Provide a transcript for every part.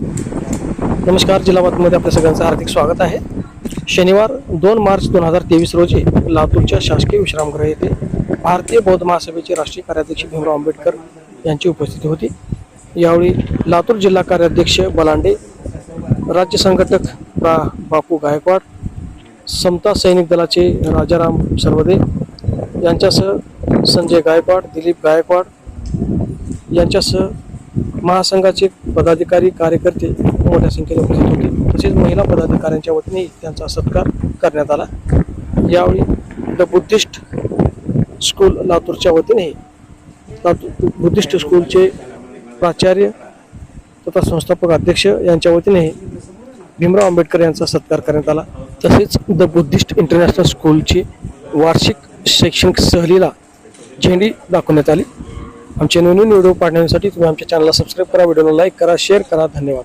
नमस्कार जिल्हा बातमीमध्ये आपल्या सगळ्यांचं हार्दिक स्वागत आहे. शनिवार दोन मार्च दोन हजार तेवीस रोजी लातूरच्या शासकीय विश्रामगृह येथे भारतीय बौद्ध महासभेचे राष्ट्रीय कार्याध्यक्ष भीमराव आंबेडकर यांची उपस्थिती होती. यावेळी लातूर जिल्हा कार्याध्यक्ष बलांडे राज्य संघटक प्रा. बापू गायकवाड समता सैनिक दलाचे राजाराम सर्वदे यांच्यासह संजय गायकवाड दिलीप गायकवाड यांच्यासह महासंघाचे पदाधिकारी कार्यकर्ते मोठ्या संख्येने उपस्थित होते. तसेच महिला पदाधिकाऱ्यांच्या वतीने त्यांचा सत्कार करण्यात आला. यावेळी द बुद्धिस्ट स्कूल लातूरच्या वतीने लातूर बुद्धिस्ट स्कूलचे प्राचार्य तथा संस्थापक अध्यक्ष यांच्या वतीने भीमराव आंबेडकर यांचा सत्कार करण्यात आला. तसेच द बुद्धिस्ट इंटरनॅशनल स्कूलची वार्षिक शैक्षणिक सहलीला झेंडी दाखवण्यात आली. आमचे नवीन व्हिडिओ पाहण्यासाठी तुम्ही आमच्या चॅनलला सबस्क्राईब करा व्हिडिओला लाईक करा शेअर करा. धन्यवाद.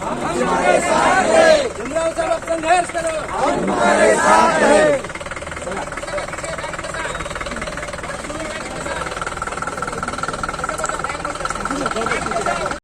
करो हमारे साथ है भीमराव साहेब संघर्ष करो हमारे साथ है